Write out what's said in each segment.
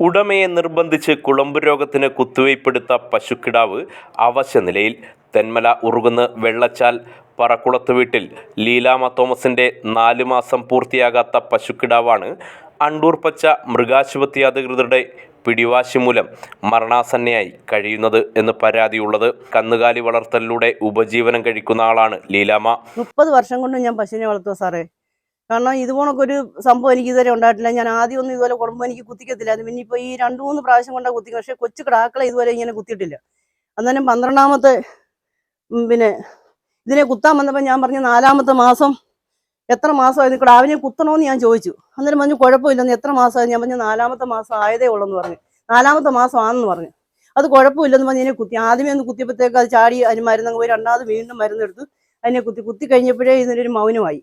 ഉടമയെ നിർബന്ധിച്ച് കുളമ്പ് രോഗത്തിന് കുത്തിവയ്പ്പെടുത്ത പശുക്കിടാവ് അവശനിലയിൽ തെന്മല ഉറുകുന്ന് വെള്ളച്ചാൽ പറക്കുളത്ത് വീട്ടിൽ ലീലാമ തോമസിന്റെ നാല് മാസം പൂർത്തിയാകാത്ത പശുക്കിടാവാണ് അണ്ടൂർപ്പച്ച മൃഗാശുപത്രി അധികൃതരുടെ പിടിവാശി മൂലം മരണാസന്നയായി കഴിയുന്നത് എന്ന് പരാതിയുള്ളത് കന്നുകാലി വളർത്തലിലൂടെ ഉപജീവനം കഴിക്കുന്ന ആളാണ് ലീലാമ. മുപ്പത് വർഷം കൊണ്ട് ഞാൻ പശുവിനെ വളർത്തുക സാറേ. കാരണം ഇതുപോലൊക്കെ ഒരു സംഭവം എനിക്ക് ഇതുവരെ ഉണ്ടായിട്ടില്ല. ഞാൻ ആദ്യം ഒന്നും ഇതുപോലെ കുടുംബം എനിക്ക് കുത്തിക്കത്തില്ലായിരുന്നു പിന്നെ ഇപ്പോൾ ഈ രണ്ട് മൂന്ന് പ്രാവശ്യം കൊണ്ടാണ് കുത്തി പക്ഷെ കൊച്ചു കിടാക്കളെ ഇതുവരെ ഇങ്ങനെ കുത്തിയിട്ടില്ല. അന്നേരം പന്ത്രണ്ടാമത്തെ പിന്നെ ഇതിനെ കുത്താൻ വന്നപ്പോൾ ഞാൻ പറഞ്ഞു നാലാമത്തെ മാസം എത്ര മാസമായി? കിടാവിനെ കുത്തണമെന്ന് ഞാൻ ചോദിച്ചു. അന്നേരം പറഞ്ഞു കുഴപ്പമില്ലെന്ന്. എത്ര മാസമായി? ഞാൻ പറഞ്ഞു നാലാമത്തെ മാസം ആയതേ ഉള്ളെന്ന് പറഞ്ഞു. നാലാമത്തെ മാസം ആണെന്ന് പറഞ്ഞു. അത് കുഴപ്പമില്ലെന്ന് പറഞ്ഞ് ഇതിനെ കുത്തി. ആദ്യമേ ഒന്ന് കുത്തിയപ്പോഴത്തേക്ക് അത് ചാടി അതിന് മരുന്നങ്ങ് പോയി. രണ്ടാമത് വീണ്ടും മരുന്നെടുത്ത്. അതിനെ കുത്തി. കുത്തി കഴിഞ്ഞപ്പോഴേ ഇതിനൊരു മൗനമായി.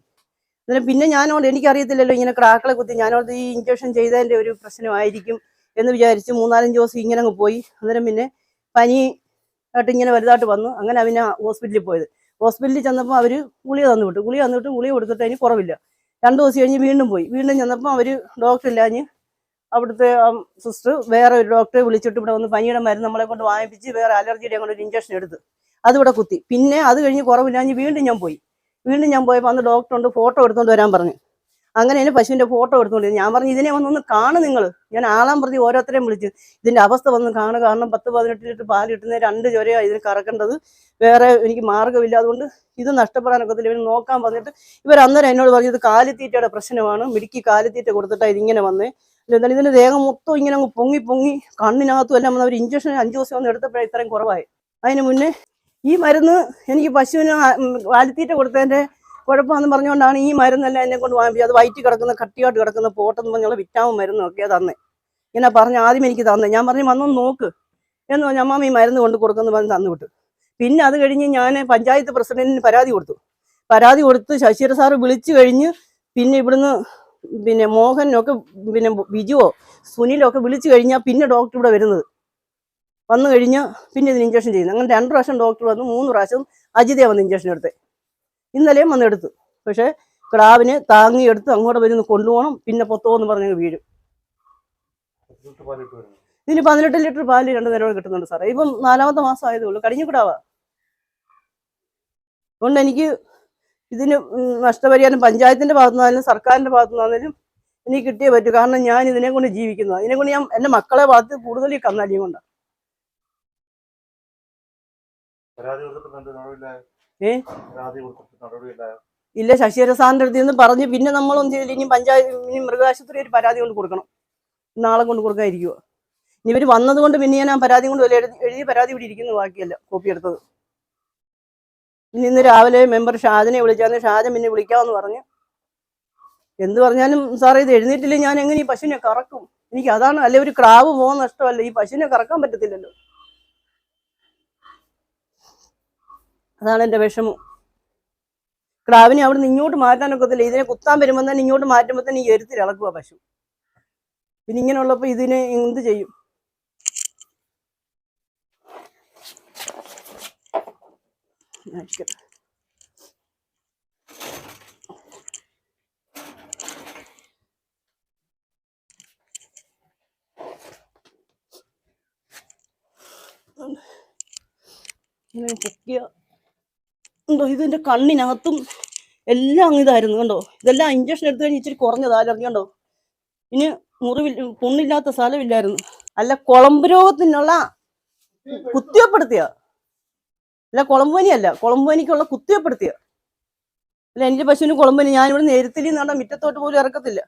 അന്നേരം പിന്നെ ഞാനോട് എനിക്കറിയത്തില്ലല്ലോ ഇങ്ങനെ ക്രാക്കളെ കുത്തി ഞാനോട് ഈ ഇഞ്ചക്ഷൻ ചെയ്തതിന്റെ ഒരു പ്രശ്നമായിരിക്കും എന്ന് വിചാരിച്ച് മൂന്നാലഞ്ച് ദിവസം ഇങ്ങനെ അങ്ങ് പോയി. അന്നേരം പിന്നെ പനി ആയിട്ട് ഇങ്ങനെ വലുതായിട്ട് വന്നു. അങ്ങനെ അവന് ഹോസ്പിറ്റലിൽ പോയത്. ഹോസ്പിറ്റലിൽ ചെന്നപ്പോൾ അവർ ഗുളിക തന്നു വിട്ടു. ഗുളിക തന്നിട്ട് ഗുളിക കൊടുത്തിട്ട് അതിന് കുറവില്ല. രണ്ട് ദിവസം കഴിഞ്ഞ് വീണ്ടും പോയി. വീണ്ടും ചെന്നപ്പോൾ അവർ ഡോക്ടർ ഇല്ലാഞ്ഞ് അവിടുത്തെ സിസ്റ്റർ വേറെ ഒരു ഡോക്ടറെ വിളിച്ചിട്ട് ഇവിടെ വന്ന് പനിയുടെ മരുന്ന് നമ്മളെ കൊണ്ട് വാങ്ങിപ്പിച്ച് വേറെ അലർജിയുടെ അങ്ങോട്ട് ഒരു ഇഞ്ചക്ഷൻ എടുത്ത്. അതിവിടെ കുത്തി. പിന്നെ അത് കഴിഞ്ഞ് കുറവില്ലാഞ്ഞ് വീണ്ടും ഞാൻ പോയി. വീണ്ടും ഞാൻ പോയപ്പോൾ അന്ന് ഡോക്ടർ ഉണ്ട് ഫോട്ടോ എടുത്തുകൊണ്ട് വരാൻ പറഞ്ഞു. അങ്ങനെ എന്നെ പശുവിന്റെ ഫോട്ടോ എടുത്തുകൊണ്ട് ഞാൻ പറഞ്ഞു ഇതിനെ വന്നൊന്ന് കാണു നിങ്ങൾ ഞാൻ ആളാം പ്രതി ഓരോരുത്തരെയും വിളിച്ചു. ഇതിന്റെ അവസ്ഥ വന്ന് കാണുക. കാരണം പത്ത് പതിനെട്ട് ലിറ്റർ പാൽ കിട്ടുന്ന രണ്ട് ചൊരയാണ് ഇതിന് കറക്കേണ്ടത്. വേറെ എനിക്ക് മാർഗമില്ല. അതുകൊണ്ട് ഇത് നഷ്ടപ്പെടാനൊക്കത്തില്ല. ഇവർ നോക്കാൻ പറഞ്ഞിട്ട് ഇവർ അന്നേരം എന്നോട് പറഞ്ഞു ഇത് കാലിത്തീറ്റയുടെ പ്രശ്നമാണ്. മിടുക്കി കാലിത്തീറ്റ കൊടുത്തിട്ടാണ് ഇതിങ്ങനെ വന്നേ. എന്താണ് ഇതിന്റെ ദേഹം മൊത്തം ഇങ്ങനെ അങ്ങ് പൊങ്ങി പൊങ്ങി കണ്ണിനകത്തും എല്ലാം വന്ന് അവർ ഇഞ്ചക്ഷൻ അഞ്ച് ദിവസം ഒന്ന് എടുത്തപ്പോഴേ ഇത്രയും കുറവായി. അതിന് മുന്നേ ഈ മരുന്ന് എനിക്ക് പശുവിന് വാലിത്തീറ്റ കൊടുത്തതിന്റെ കുഴപ്പമെന്ന് പറഞ്ഞുകൊണ്ടാണ് ഈ മരുന്നെല്ലാം എന്നെ കൊണ്ട് വാങ്ങിപ്പിച്ചത്. അത് വയറ്റി കിടക്കുന്ന കട്ടിയായിട്ട് കിടക്കുന്ന പോട്ടെന്ന് പറഞ്ഞുള്ള വിറ്റാമിൻ മരുന്നൊക്കെയാണ് തന്നെ. ഇങ്ങനെ പറഞ്ഞ് ആദ്യം എനിക്ക് തന്നെ. ഞാൻ പറഞ്ഞു വന്നൊന്ന് നോക്ക്. എന്ന് പറഞ്ഞ അമ്മാമ ഈ മരുന്ന് കൊണ്ട് കൊടുക്കുന്നു പറഞ്ഞ് തന്നു വിട്ടു. പിന്നെ അത് കഴിഞ്ഞ് ഞാൻ പഞ്ചായത്ത് പ്രസിഡന്റിന് പരാതി കൊടുത്തു. പരാതി കൊടുത്ത് ശശീര സാറ് വിളിച്ചു കഴിഞ്ഞ് പിന്നെ ഇവിടുന്ന് പിന്നെ മോഹനൊക്കെ പിന്നെ ബിജുവോ സുനിലോ ഒക്കെ വിളിച്ചു കഴിഞ്ഞാൽ പിന്നെ ഡോക്ടർ ഇവിടെ വരുന്നത്. വന്നു കഴിഞ്ഞ് പിന്നെ ഇതിന് ഇഞ്ചക്ഷൻ ചെയ്യുന്നത് അങ്ങനെ രണ്ട് പ്രാവശ്യം ഡോക്ടർ വന്നു മൂന്ന് പ്രാവശ്യം അജിതയെ വന്ന് ഇഞ്ചക്ഷൻ എടുത്ത്. ഇന്നലെയും വന്നെടുത്തു പക്ഷേ താങ്ങി താങ്ങിയെടുത്ത് അങ്ങോട്ട് വരുന്ന് കൊണ്ടുപോകണം പിന്നെ പൊത്തോന്ന് പറഞ്ഞ് വീഴും. ഇതിന് പതിനെട്ട് ലിറ്റർ പാൽ രണ്ട് നേരം കിട്ടുന്നുണ്ട് സാറേ. ഇപ്പം നാലാമത്തെ മാസം ആയതേ ഉള്ളൂ. കടിഞ്ഞു കിടാവാ അതുകൊണ്ട് എനിക്ക് ഇതിന് നഷ്ടപരിഹാരം പഞ്ചായത്തിന്റെ ഭാഗത്തുനിന്നാലും സർക്കാരിന്റെ ഭാഗത്തുനിന്നാലും എനിക്ക് കിട്ടിയേ പറ്റൂ. കാരണം ഞാൻ ഇതിനെ കൊണ്ട് ജീവിക്കുന്നത് ഇതിനെ കൊണ്ട് ഞാൻ എന്റെ മക്കളെ ഭാഗത്ത് കൂടുതൽ കന്നാലിയും കൊണ്ടാണ് ഏ? ഇല്ല ശശിധര സാറിന്റെ അടുത്ത് നിന്ന് പറഞ്ഞ് പിന്നെ നമ്മളൊന്നും ചെയ്തില്ല ഇനി പഞ്ചായത്ത് ഇനി മൃഗാശുപത്രി ഒരു പരാതി കൊണ്ട് കൊടുക്കണം. നാളെ കൊണ്ട് കൊടുക്കാതിരിക്കുവോ? ഇനി ഇവർ വന്നത് കൊണ്ട് പിന്നെ ഞാൻ ആ പരാതി കൊണ്ട് എഴുതി പരാതി ഇവിടെ ഇരിക്കുന്നു ബാക്കിയല്ല കോപ്പി എടുത്തത്. ഇനി ഇന്ന് രാവിലെ മെമ്പർ ഷാജനെ വിളിച്ചാന്ന് ഷാജൻ പിന്നെ വിളിക്കാമെന്ന് പറഞ്ഞു. എന്ത് പറഞ്ഞാലും സാറേ ഇത് എഴുന്നേറ്റില്ല? ഞാൻ എങ്ങനെ ഈ പശുവിനെ കറക്കും? എനിക്ക് അതാണ് അല്ലെ ഒരു ക്രാവ് പോകുന്ന നഷ്ടമല്ല? ഈ പശുവിനെ കറക്കാൻ പറ്റത്തില്ലല്ലോ. അതാണ് എന്റെ വിഷമം. ക്രാവിനെ അവിടെ നിന്ന് ഇങ്ങോട്ട് മാറ്റാനൊക്കത്തില്ല. ഇതിനെ കുത്താൻ വരുമ്പോൾ തന്നെ ഇങ്ങോട്ട് മാറ്റുമ്പോൾ തന്നെ ഈ എരുത്തിൽ ഇളക്കുക പശു. പിന്നെ ഇങ്ങനെയുള്ളപ്പോൾ ഇതിനെ എന്ത് ചെയ്യും. ഇങ്ങനെ പൊക്കിയ. എന്തോ ഇതിന്റെ കണ്ണിനകത്തും എല്ലാം അങ്ങ് ഇതായിരുന്നു കണ്ടോ? ഇതെല്ലാം ഇഞ്ചക്ഷൻ എടുത്തു കഴിഞ്ഞ് ഇച്ചിരി കുറഞ്ഞതാ അലർജി കണ്ടോ? ഇനി മുറിവിൽ പുണ്ണില്ലാത്ത സ്ഥലമില്ലായിരുന്നു. അല്ല കുളമ്പ് രോഗത്തിനുള്ള കുത്തിവപ്പെടുത്തിയ. അല്ല കുളമ്പ് പനിയല്ല കുളമ്പ് കുളമ്പുപനിക്കുള്ള കുത്തിവപ്പെടുത്തിയ. അല്ല എന്റെ പശുവിന് കുളമ്പനി ഞാനിവിടെ നേരത്തിൽ നട മുറ്റത്തോട്ട് പോലും ഇറക്കത്തില്ല.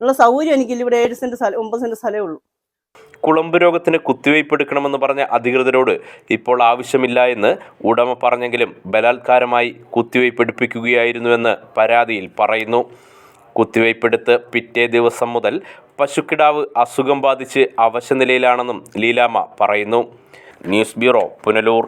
ഉള്ള സൗകര്യം എനിക്കില്ല. ഇവിടെ ഏഴ് സെന്റ് സ്ഥലം ഒമ്പത് സെന്റ് സ്ഥലമേ ഉള്ളൂ. കുളമ്പ് രോഗത്തിന് കുത്തിവയ്പ് എടുക്കണമെന്ന് പറഞ്ഞ അധികൃതരോട് ഇപ്പോൾ ആവശ്യമില്ല എന്ന് ഉടമ പറഞ്ഞെങ്കിലും ബലാത്കാരമായി കുത്തിവയ്പ് എടുപ്പിക്കുകയായിരുന്നുവെന്ന് പരാതിയിൽ പറയുന്നു. കുത്തിവയ്പ്പെടുത്ത് പിറ്റേ ദിവസം മുതൽ പശുക്കിടാവ് അസുഖം ബാധിച്ച് അവശനിലയിലാണെന്നും ലീലാമ്മ പറയുന്നു. News bureau Punalur.